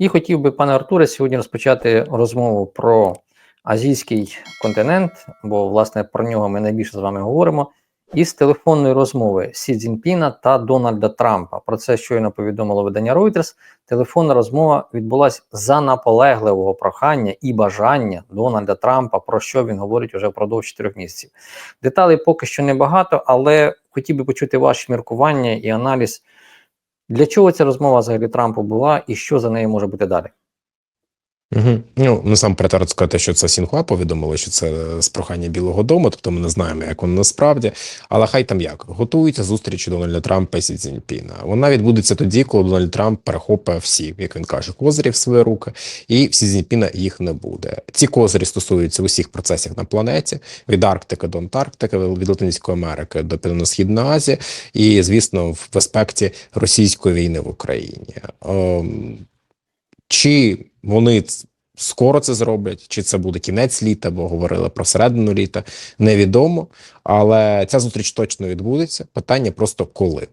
І хотів би, пане Артуре, сьогодні розпочати розмову про азійський континент, бо власне про нього ми найбільше з вами говоримо. Із телефонної розмови Сі Цзіньпіна та Дональда Трампа. Про це щойно повідомило видання Reuters. Телефонна розмова відбулася за наполегливого прохання і бажання Дональда Трампа, про що він говорить уже впродовж чотирьох місяців. Деталей поки що небагато, але хотів би почути ваші міркування і аналіз. Для чого ця розмова взагалі Трампу була і що за нею може бути далі? Угу. Ну насамперед варто сказати, що це Сінхуа повідомили, що це з прохання Білого Дому, тобто ми не знаємо, як воно насправді. Але хай там як готується зустріч Дональда Трампа і Сі Цзіньпіна. Вона відбудеться тоді, коли Дональд Трамп перехопить всі, як він каже, козирі в свої руки, і в Сі Цзіньпіна їх не буде. Ці козирі стосуються усіх процесів на планеті: від Арктики до Антарктики, від Латинської Америки до Південно-Східної Азії, і звісно, в аспекті російської війни в Україні. Ем, чи вони скоро це зроблять, чи це буде кінець літа, бо говорили про середину літа, невідомо. Але ця зустріч точно відбудеться. Питання просто коли.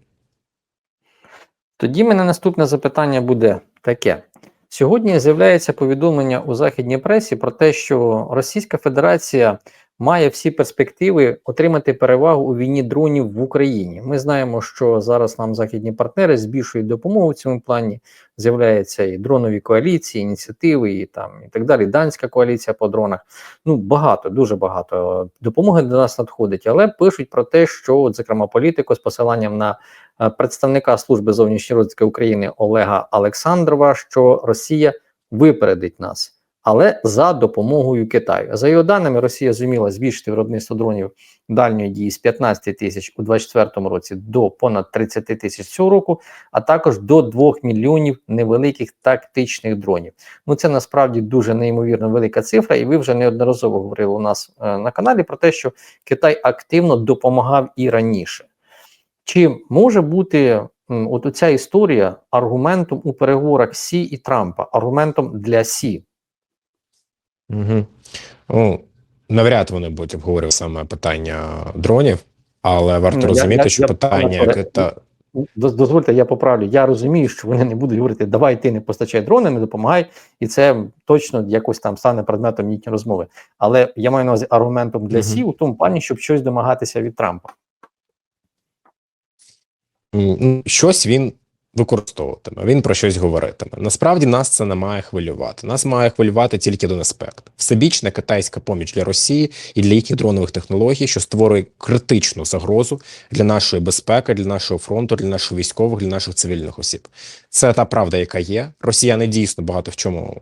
Тоді мене наступне запитання буде таке: сьогодні з'являється повідомлення у західній пресі про те, що Російська Федерація має всі перспективи отримати перевагу у війні дронів в Україні. Ми знаємо, що зараз нам західні партнери збільшують допомогу в цьому плані. З'являються і дронові коаліції, ініціативи, і там і так далі. Данська коаліція по дронах. Ну багато, дуже багато допомоги до нас надходить, але пишуть про те, що, от, зокрема, політико з посиланням на е, представника служби зовнішньої розвідки України Олега Олександрова, що Росія випередить нас але за допомогою Китаю. За його даними, Росія зуміла збільшити виробництво дронів дальньої дії з 15 тисяч у 2024 році до понад 30 тисяч цього року, а також до 2 мільйонів невеликих тактичних дронів. Ну це насправді дуже неймовірно велика цифра, і ви вже неодноразово говорили у нас е, на каналі про те, що Китай активно допомагав і раніше. Чи може бути м, от ця історія аргументом у переговорах Сі і Трампа, аргументом для Сі? Угу. Ну, навряд вони будуть обговорювати саме питання дронів, але варто Ну, розуміти, я- що я- питання я-. Доз- Дозвольте, я поправлю. Я розумію, що вони не будуть говорити, давай ти не постачай дрони, не допомагай, і це точно якось там стане предметом їхньої розмови. Але я маю на увазі аргументом для. Сі у тому плані, щоб щось домагатися від Трампа. Ну, щось він використовуватиме, він про щось говоритиме. Насправді нас це не має хвилювати. Нас має хвилювати тільки один аспект: всебічна китайська поміч для Росії і для їхніх дронових технологій, що створює критичну загрозу для нашої безпеки, для нашого фронту, для наших військових, для наших цивільних осіб. Це та правда, яка є. Росіяни дійсно багато в чому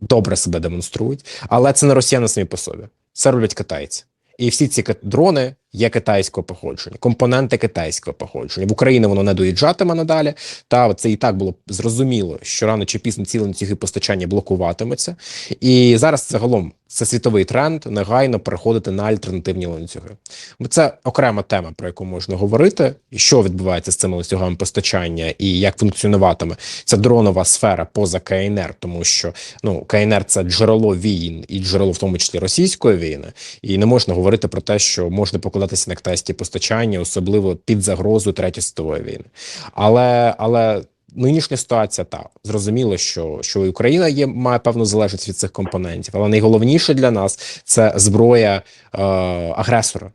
добре себе демонструють, але це не росіяни самі по собі. Це роблять китайці. І всі ці дрони є китайського походження, компоненти китайського походження. В Україні воно не доїжджатиме надалі. Та це і так було зрозуміло, що рано чи пізно ці ланцюги постачання блокуватиметься. І зараз загалом це світовий тренд негайно переходити на альтернативні ланцюги. Це окрема тема, про яку можна говорити, і що відбувається з цими ланцюгами постачання, і як функціонуватиме ця дронова сфера поза КНР, тому що ну КНР це джерело війн і джерело, в тому числі російської війни, і не можна говорити про те, що можна покладатися на китайські постачання, особливо під загрозу третьої світової війни. Але але. Нинішня ситуація та зрозуміло, що що і Україна є має певну залежність від цих компонентів, але найголовніше для нас це зброя е, агресора,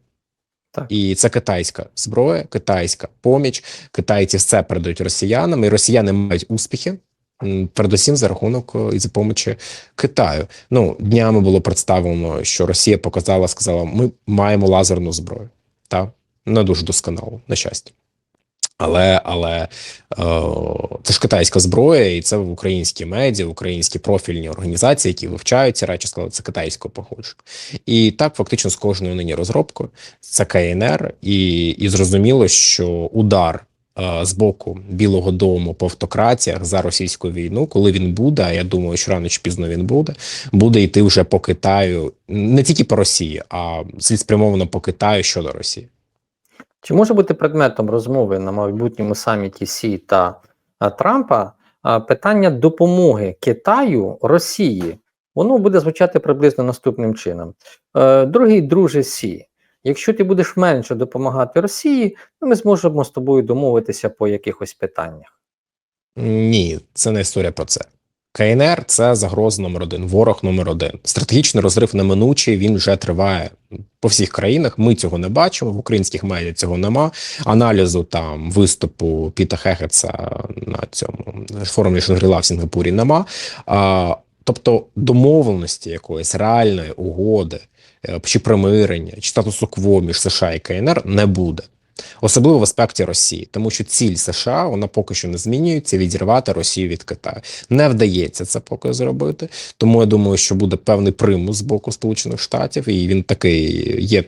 Так. і це китайська зброя, китайська поміч. Китайці все передають росіянам, і росіяни мають успіхи. Передусім за рахунок е, і за помочі Китаю. Ну днями було представлено, що Росія показала, сказала: ми маємо лазерну зброю, та не дуже досконало, на щастя. Але але е, це ж китайська зброя, і це в українські медіа, українські профільні організації, які вивчають ці речі, сказали, це китайського походження. І так фактично з кожною нині розробкою це КНР, і, і зрозуміло, що удар е, з боку Білого Дому по автократіях за російську війну, коли він буде, а я думаю, що рано чи пізно він буде, буде йти вже по Китаю, не тільки по Росії, а цілеспрямовано по Китаю щодо Росії. Чи може бути предметом розмови на майбутньому саміті Сі та а, Трампа а, питання допомоги Китаю Росії? Воно буде звучати приблизно наступним чином. Е, Дорогий друже Сі, якщо ти будеш менше допомагати Росії, то ми зможемо з тобою домовитися по якихось питаннях. Ні, це не історія про це. КНР це загроза номер один, ворог номер один. Стратегічний розрив неминучий, він вже триває по всіх країнах. Ми цього не бачимо. В українських медіа цього нема. Аналізу там виступу Піта Хехеца на цьому форумі Шангріла в Сінгапурі нема. А, тобто домовленості якоїсь реальної угоди е, чи примирення, чи статусу кво між США і КНР не буде. Особливо в аспекті Росії, тому що ціль США вона поки що не змінюється відірвати Росію від Китаю. Не вдається це поки зробити. Тому я думаю, що буде певний примус з боку Сполучених Штатів, і він такий є.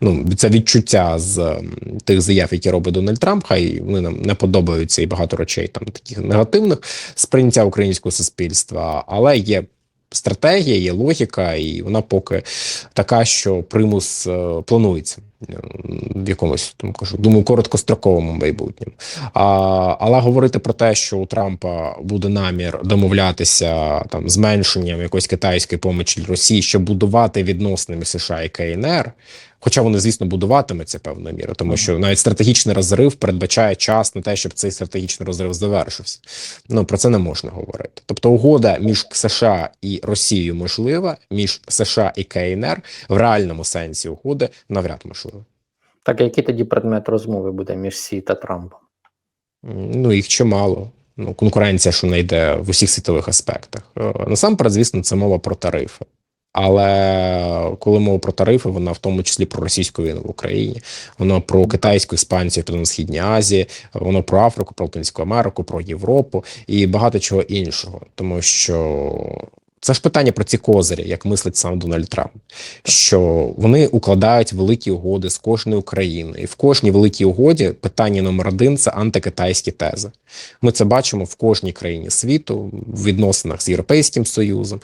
Ну це відчуття з тих заяв, які робить Дональд Трамп. Хай вони нам не подобаються і багато речей там таких негативних сприйняття українського суспільства, але є. Стратегія, є логіка, і вона поки така, що примус е, планується в якомусь там кажу, думаю, короткостроковому майбутньому. А, але говорити про те, що у Трампа буде намір домовлятися там зменшенням якоїсь китайської помочі Росії, щоб будувати відносини США і КНР. Хоча вони, звісно, будуватимуться певною мірою, тому що навіть стратегічний розрив передбачає час на те, щоб цей стратегічний розрив завершився. Ну про це не можна говорити. Тобто, угода між США і Росією можлива, між США і КНР в реальному сенсі угоди навряд можлива. Так, а який тоді предмет розмови буде між Сі та Трампом? Ну, їх чимало. Ну, конкуренція, що не йде в усіх світових аспектах. Е, Насамперед, звісно, це мова про тарифи. Але коли мова про тарифи, вона в тому числі про російську війну в Україні, вона про китайську експансію в на східній Азії, воно про Африку, про Латинську Америку, про Європу і багато чого іншого. Тому що це ж питання про ці козирі, як мислить сам Дональд Трамп, що вони укладають великі угоди з кожною країною, і в кожній великій угоді питання номер один це антикитайські тези. Ми це бачимо в кожній країні світу, в відносинах з Європейським Союзом,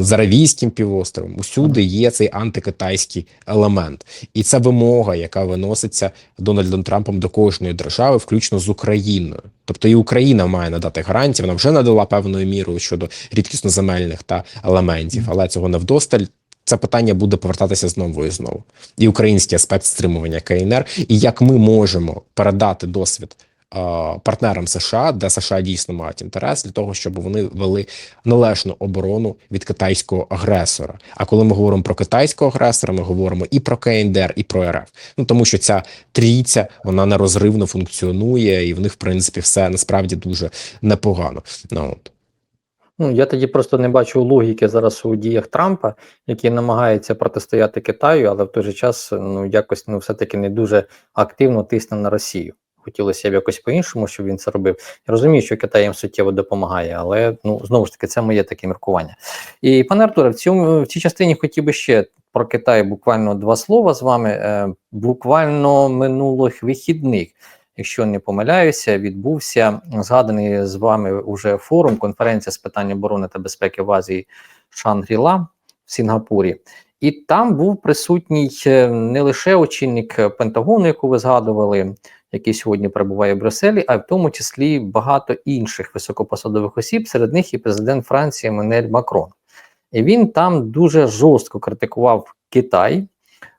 з Аравійським півостровом. Усюди є цей антикитайський елемент, і це вимога, яка виноситься Дональдом Трампом до кожної держави, включно з Україною. Тобто і Україна має надати гарантії. Вона вже надала певною мірою щодо рідкісноземельних та елементів, але цього не вдосталь. Це питання буде повертатися знову і знову. І український аспект стримування КНР, і як ми можемо передати досвід партнерам США, де США дійсно мають інтерес для того, щоб вони вели належну оборону від китайського агресора. А коли ми говоримо про китайського агресора, ми говоримо і про КНДР, і про РФ. Ну тому що ця трійця вона нерозривно функціонує, і в них, в принципі, все насправді дуже непогано. Ну от. Ну, я тоді просто не бачу логіки зараз у діях Трампа, який намагається протистояти Китаю, але в той же час ну якось ну все-таки не дуже активно тисне на Росію. Хотілося б якось по-іншому, щоб він це робив. Я розумію, що Китай їм суттєво допомагає, але ну знову ж таки, це моє таке міркування. І пане Артуре, в цьому в цій частині хотів би ще про Китай буквально два слова з вами. Е, буквально минулих вихідних, якщо не помиляюся, відбувся згаданий з вами уже форум, конференція з питань оборони та безпеки в Азії Шангріла в Сінгапурі. І там був присутній е, не лише очільник Пентагону, яку ви згадували, який сьогодні перебуває в Брюсселі, а в тому числі багато інших високопосадових осіб, серед них і президент Франції Менель Макрон. І він там дуже жорстко критикував Китай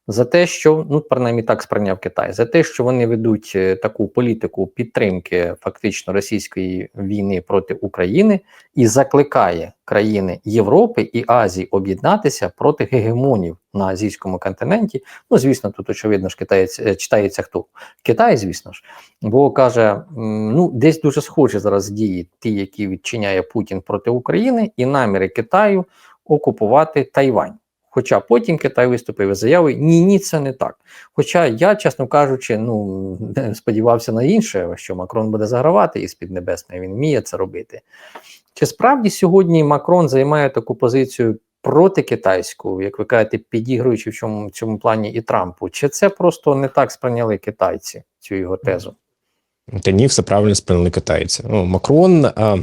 за те, що ну принаймні так сприйняв Китай, за те, що вони ведуть е, таку політику підтримки фактично російської війни проти України, і закликає країни Європи і Азії об'єднатися проти гегемонів на азійському континенті. Ну звісно, тут очевидно ж китаєць е, читається хто Китай, звісно ж, бо каже: ну десь дуже схожі зараз дії, ті, які відчиняє Путін проти України, і наміри Китаю окупувати Тайвань. Хоча потім Китай виступив із заявою ні, ні, це не так. Хоча я, чесно кажучи, ну сподівався на інше, що Макрон буде загравати із під небесної, він вміє це робити. Чи справді сьогодні Макрон займає таку позицію проти китайську, як ви кажете, підігруючи в цьому, в цьому плані і Трампу? Чи це просто не так сприйняли китайці цю його тезу? Та ні, все правильно сприйняли китайці. Ну, Макрон. А...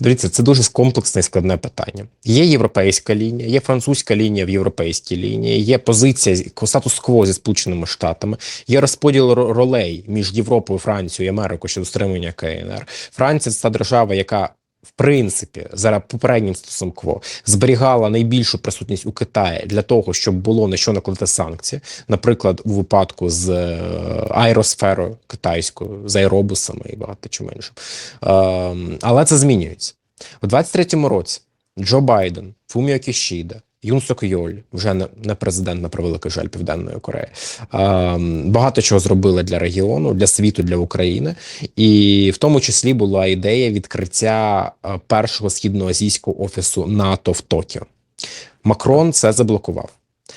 Дивіться, це дуже комплексне і складне питання. Є європейська лінія, є французька лінія в європейській лінії, є позиція статус-кво зі Сполученими Штатами, є розподіл ролей між Європою, Францією і Америкою щодо стримування КНР. Франція це та держава, яка в принципі, зараз попереднім стосункво зберігала найбільшу присутність у Китаї для того, щоб було на що накладати санкції, наприклад, у випадку з е, аеросферою китайською, з аеробусами і багато чим іншим. Ем, але це змінюється у 23-му році. Джо Байден, Фуміо Кішіда, Юн Сок Йоль, вже не, президент на превеликий жаль Південної Кореї. Ем, багато чого зробили для регіону, для світу, для України, і в тому числі була ідея відкриття е, першого східноазійського офісу НАТО в Токіо. Макрон це заблокував.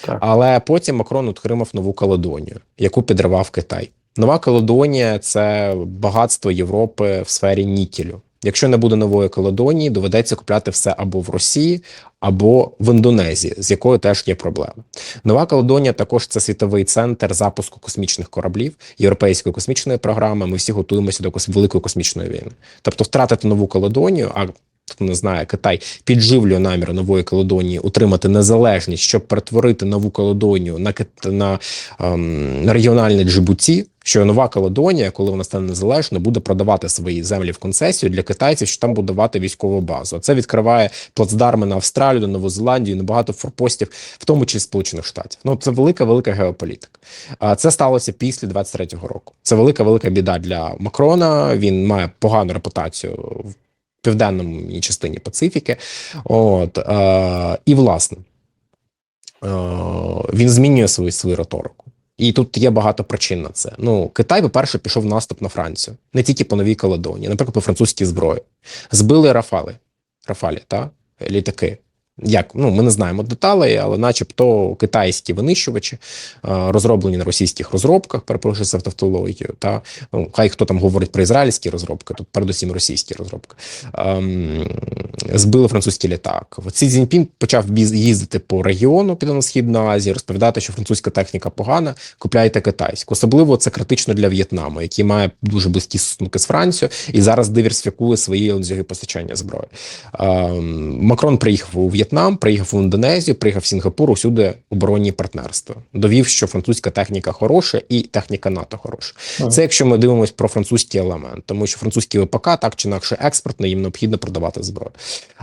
Так. Але потім Макрон отримав нову Каледонію, яку підривав Китай. Нова Каледонія це багатство Європи в сфері нікелю. Якщо не буде нової Каледонії, доведеться купляти все або в Росії, або в Індонезії, з якою теж є проблеми. Нова Каледонія також це світовий центр запуску космічних кораблів, європейської космічної програми. Ми всі готуємося до великої космічної війни. Тобто, втратити нову Каледонію, а хто не знає, Китай підживлює намір нової Каледонії утримати незалежність, щоб перетворити нову Каледонію на на, ем, на регіональне Джибуті. Що нова Каледонія, коли вона стане незалежною, буде продавати свої землі в концесію для китайців, що там будувати військову базу. Це відкриває плацдарми на Австралію, на Нову Зеландію, на багато форпостів, в тому числі Сполучених Штатів. Ну це велика велика геополітика. А це сталося після 23-го року. Це велика велика біда для Макрона. Він має погану репутацію в південному частині Пацифіки. От е, і власне він змінює свою свою риторику. І тут є багато причин на це. Ну, Китай, по-перше, пішов в наступ на Францію, не тільки по новій Каледонії, наприклад, по французькій зброї. Збили Рафали, Рафалі, та літаки. Як ну ми не знаємо деталей, але, начебто, китайські винищувачі е, розроблені на російських розробках, перепрошую за тавтологію. Та ну хай хто там говорить про ізраїльські розробки, тут передусім російські розробки. Ем, збили французький літак. Ці Цзіньпін почав їздити по регіону Південно-Східної Азії, розповідати, що французька техніка погана, купляйте китайську. Особливо це критично для В'єтнаму, який має дуже близькі стосунки з Францією і зараз диверсифікує свої ланцюги постачання зброї. Ем, Макрон приїхав у В'єтнам, приїхав у Індонезію, приїхав в Сінгапур, усюди оборонні партнерства. Довів, що французька техніка хороша і техніка НАТО хороша. Ага. Це якщо ми дивимося про французький елемент, тому що французький ВПК так чи інакше експортний, їм необхідно продавати зброю.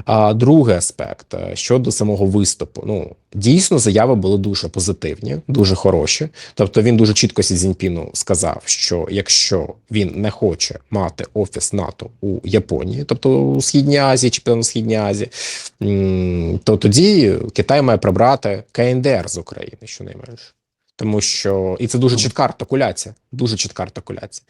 А другий аспект е, щодо самого виступу. Ну дійсно заяви були дуже позитивні, дуже хороші. Тобто він дуже чітко Сі Цзіньпіну сказав, що якщо він не хоче мати офіс НАТО у Японії, тобто у Східній Азії чи Південно-Східній Азії, то тоді Китай має прибрати КНДР з України, щонайменше. Тому що і це дуже чітка артикуляція, дуже чітка артикуляція.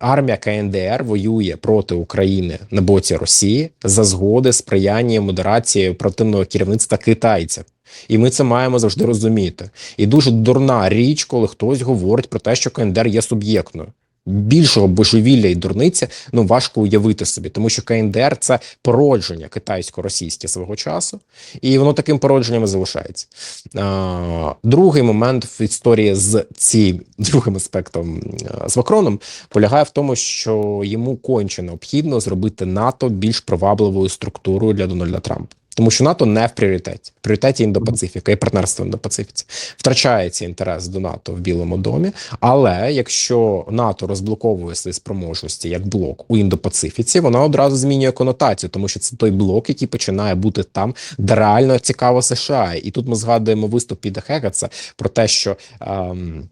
Армія КНДР воює проти України на боці Росії за згоди сприяння модерації противного керівництва китайців. І ми це маємо завжди розуміти. І дуже дурна річ, коли хтось говорить про те, що КНДР є суб'єктною. Більшого божевілля і дурниця ну важко уявити собі, тому що КНДР це породження китайсько-російське свого часу, і воно таким породженням і залишається. А, другий момент в історії з цим другим аспектом з Макроном полягає в тому, що йому конче необхідно зробити НАТО більш привабливою структурою для Дональда Трампа. Тому що НАТО не в пріоритеті. В пріоритеті Індопацифіка і партнерство Індопацифіці. Втрачається інтерес до НАТО в Білому домі. Але якщо НАТО розблоковує свої спроможності як блок у Індопацифіці, вона одразу змінює конотацію, тому що це той блок, який починає бути там, де реально цікаво США. І тут ми згадуємо виступ Піда Хегатса про те, що ем,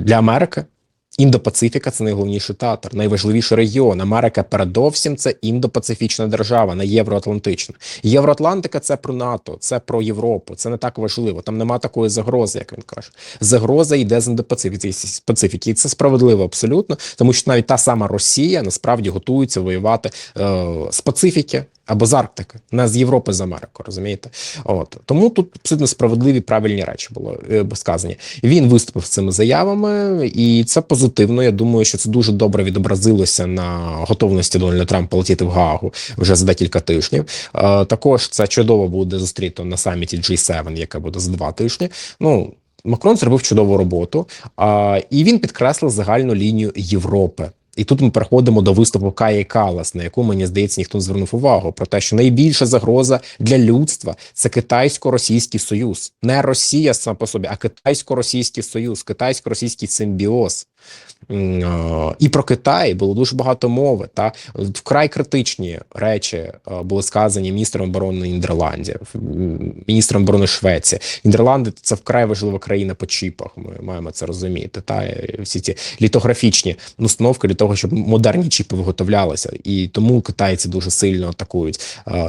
для Америки. Індопацифіка це найголовніший театр, найважливіший регіон. Америка передовсім це індопацифічна держава, не євроатлантична. Євроатлантика це про НАТО, це про Європу. Це не так важливо. Там нема такої загрози, як він каже. Загроза йде з індопацифіки. І це справедливо абсолютно, тому що навіть та сама Росія насправді готується воювати е, з Пацифіки. Або з Арктики, не з Європи з Америку, розумієте? От тому тут абсолютно справедливі правильні речі було е, сказані. Він виступив з цими заявами, і це позитивно. Я думаю, що це дуже добре відобразилося на готовності Дональда Трампа летіти в Гаагу вже за декілька тижнів. Е, також це чудово буде зустріто на саміті G7, яке буде за два тижні. Ну Макрон зробив чудову роботу, а, і він підкреслив загальну лінію Європи. І тут ми переходимо до виступу Каї Калас, на яку мені здається, ніхто не звернув увагу про те, що найбільша загроза для людства це китайсько-російський союз, не Росія сама по собі, а китайсько-російський союз, китайсько-російський симбіоз. І про Китай було дуже багато мови. Та вкрай критичні речі були сказані міністром оборони Нідерландів, міністром оборони Швеції. Нідерланди це вкрай важлива країна по чіпах. Ми маємо це розуміти. Та всі ці літографічні установки для того, щоб модерні чіпи виготовлялися, і тому китайці дуже сильно атакують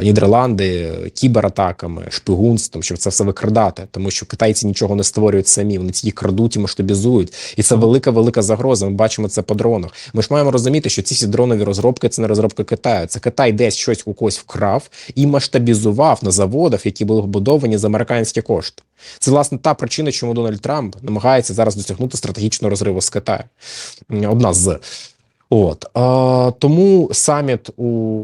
Нідерланди кібератаками, шпигунством, щоб це все викрадати, тому що китайці нічого не створюють самі. Вони ці крадуть і масштабізують, і це велика велика загроза. Ми бачимо це по дронах. Ми ж маємо розуміти, що ці всі дронові розробки це не розробка Китаю. Це Китай десь щось у когось вкрав і масштабізував на заводах, які були побудовані за американські кошти. Це власне та причина, чому Дональд Трамп намагається зараз досягнути стратегічного розриву з Китаю. Одна з от а, тому саміт у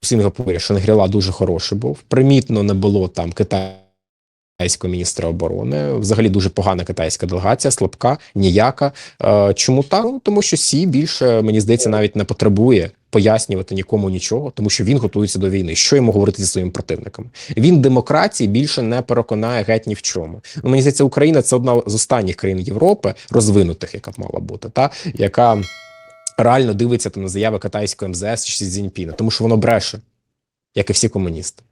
Сінгапурі Шангріла дуже хороший був. Примітно не було там Китаю. Китайського міністра оборони взагалі дуже погана китайська делегація, слабка, ніяка. Е, чому так? Ну, тому що Сі більше мені здається навіть не потребує пояснювати нікому нічого, тому що він готується до війни. Що йому говорити зі своїми противниками? Він демократії більше не переконає геть ні в чому. Ну, мені здається, Україна це одна з останніх країн Європи, розвинутих, яка б мала бути, та яка реально дивиться там на заяви китайського МЗС чи Сі Цзіньпіна, тому що воно бреше, як і всі комуністи.